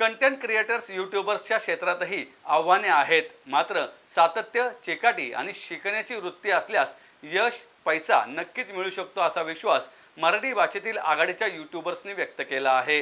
Content creators यूट्यूबर्सच्या क्षेत्रातही आव्हाने आहेत. मात्र सातत्य चिकाटी आणि शिकण्याची वृत्ती असल्यास यश पैसा नक्कीच मिळू शकतो असा विश्वास मराठी भाषेतील आघाडीच्या यूट्यूबर्सनी व्यक्त केला आहे.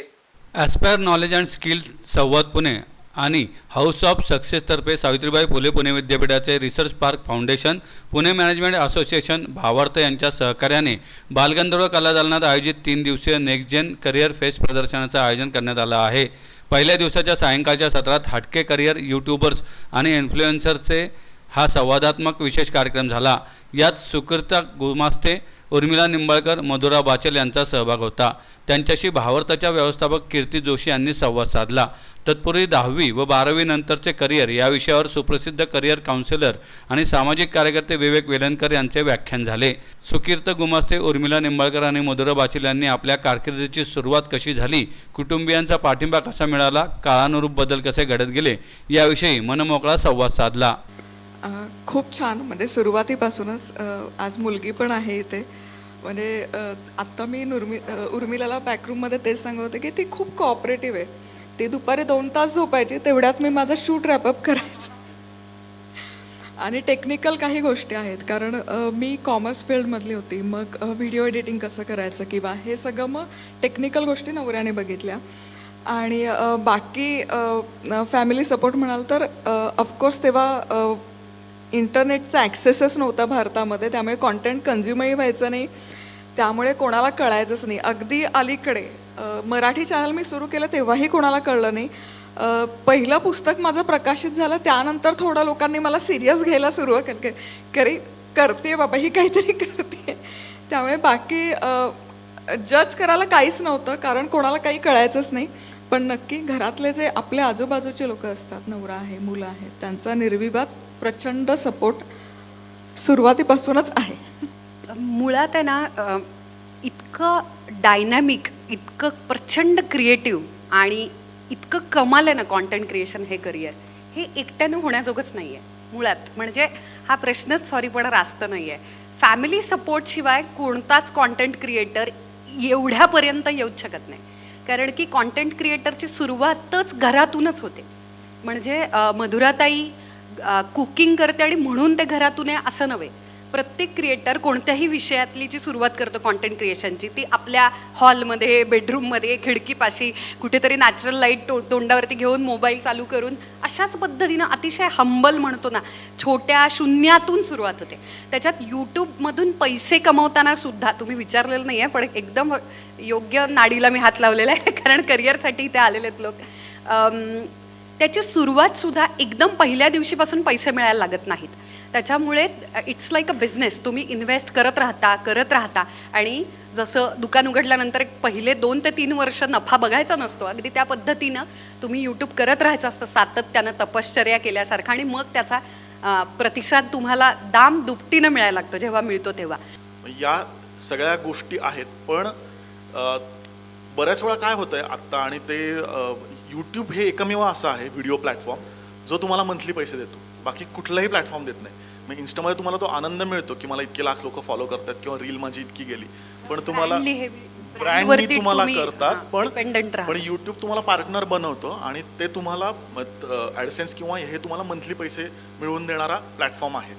Aspire knowledge and skill Samvad Pune आणि हाऊस ऑफ सक्सेसतर्फे सावित्रीबाई फुले पुणे विद्यापीठाचे research park foundation Pune management association Bhavarth यांच्या सहकार्याने बालगंधर्व कला दालनात आयोजित तीन दिवसीय नेक्स्ट जेन करिअर फेस्ट प्रदर्शनाचं आयोजन करण्यात आलं आहे. पहिल्या दिवसाच्या सायंकाळच्या सत्रात हटके करिअर यूट्यूबर्स आणि इन्फ्लुएन्सरचे हा संवादात्मक विशेष कार्यक्रम झाला. यात सुकृता गुमास्ते उर्मिला निंबाळकर मधुरा बाचल यांचा सहभाग होता. त्यांच्याशी भावार्थाच्या व्यवस्थापक कीर्ती जोशी यांनी संवाद साधला. तत्पूर्वी दहावी व बारावी नंतरचे करिअर या विषयावर सुप्रसिद्ध करिअर काउन्सिलर आणि सामाजिक कार्यकर्ते विवेक वेलणकर यांचे व्याख्यान झाले. सुकीर्त गुमास्ते उर्मिला निंबाळकर आणि मधुरा बाचल यांनी आपल्या कारकिर्दीची सुरुवात कशी झाली कुटुंबियांचा पाठिंबा कसा मिळाला काळानुरूप बदल कसे घडत गेले याविषयी मनमोकळा संवाद साधला. खूप छान. म्हणजे सुरुवातीपासूनच आज मुलगी पण आहे इथे. म्हणजे आत्ता मी नुर्मी उर्मिलाला बॅकरूममध्ये तेच सांगत होते की ती खूप कॉपरेटिव्ह आहे. ती दुपारी दोन तास झोपायची तेवढ्यात मी माझं शूट रॅपअप करायचं. आणि टेक्निकल काही गोष्टी आहेत. कारण मी कॉमर्स फील्डमधली होती. मग व्हिडिओ एडिटिंग कसं करायचं किंवा हे सगळं मग टेक्निकल गोष्टी नवऱ्याने बघितल्या. आणि बाकी फॅमिली सपोर्ट म्हणाल तर ऑफकोर्स तेव्हा इंटरनेटचा ॲक्सेसच नव्हता भारतामध्ये त्यामुळे कॉन्टेंट कन्झ्युमही व्हायचं नाही. त्यामुळे कोणाला कळायचंच नाही. अगदी अलीकडे मराठी चॅनल मी सुरू केलं तेव्हाही कोणाला कळलं नाही. पहिलं पुस्तक माझं प्रकाशित झालं त्यानंतर थोडं लोकांनी मला सिरियस घ्यायला सुरुवात केली की करी करते बाबा ही काहीतरी करते. त्यामुळे बाकी जज करायला काहीच नव्हतं कारण कोणाला काही कळायचंच नाही. पण नक्की घरातले जे आपल्या आजूबाजूचे लोक असतात नवरा आहे मुलं आहेत त्यांचा निर्विवाद प्रचंड सपोर्ट सुरुवातीपासूनच आहे. मुळात आहे ना इतकं डायनॅमिक इतकं प्रचंड क्रिएटिव्ह आणि इतकं कमाल आहे ना कॉन्टेंट क्रिएशन हे करिअर हे एकट्यानं होण्याजोगंच नाही आहे मुळात म्हणजे हा प्रश्नच सॉरीपणा रास्त नाही आहे फॅमिली सपोर्टशिवाय कोणताच कॉन्टेंट क्रिएटर एवढ्यापर्यंत येऊच शकत नाही. कारण की कॉन्टेंट क्रिएटरची सुरुवातच घरातूनच होते. म्हणजे मधुराताई कुकिंग करते आणि म्हणून ते घरातून आहे असं नव्हे. प्रत्येक क्रिएटर कोणत्याही विषयातली जी सुरुवात करतो कॉन्टेंट क्रिएशनची ती आपल्या हॉलमध्ये बेडरूममध्ये खिडकीपाशी कुठेतरी नॅचरल लाइट तो तोंडावरती घेऊन मोबाईल चालू करून अशाच पद्धतीनं अतिशय हंबल म्हणतो ना छोट्या शून्यातून सुरुवात होते. त्याच्यात यूट्यूबमधून पैसे कमवताना सुद्धा तुम्ही विचारलेलं नाही आहे पण एकदम योग्य नाडीला मी हात लावलेला आहे कारण करिअरसाठी इथे आलेले आहेत लोक त्याची सुरुवातसुद्धा एकदम पहिल्या दिवशीपासून पैसे मिळायला लागत नाहीत. त्याच्यामुळे इट्स लाईक अ बिझनेस तुम्ही इन्व्हेस्ट करत राहता करत राहता. आणि जसं दुकान उघडल्यानंतर एक पहिले दोन ते तीन वर्ष नफा बघायचा नसतो. अगदी त्या पद्धतीनं तुम्ही यूट्यूब करत राहायचं असतं. सातत्यानं तपश्चर्या केल्यासारखं. आणि मग त्याचा प्रतिसाद तुम्हाला दाम दुपटीनं मिळायला लागतो जेव्हा मिळतो तेव्हा. या सगळ्या गोष्टी आहेत पण बऱ्याच वेळा काय होतं आहे आत्ता आणि ते यूट्यूब हे एकमेव असं आहे व्हिडिओ प्लॅटफॉर्म जो तुम्हाला मंथली पैसे देतो. बाकी कुठलाही प्लॅटफॉर्म देत नाही. मग इन्स्टामध्ये तुम्हाला तो आनंद मिळतो की मला इतके लाख लोक फॉलो करतात किंवा रील माझी इतकी गेली. पण तुम्हाला brandवरती तुम्हाला तुम्ही, करतात पण. पण युट्यूब तुम्हाला पार्टनर बनवतो आणि ते तुम्हाला ॲडसेन्स किंवा हे तुम्हाला मंथली पैसे मिळवून देणारा प्लॅटफॉर्म आहे.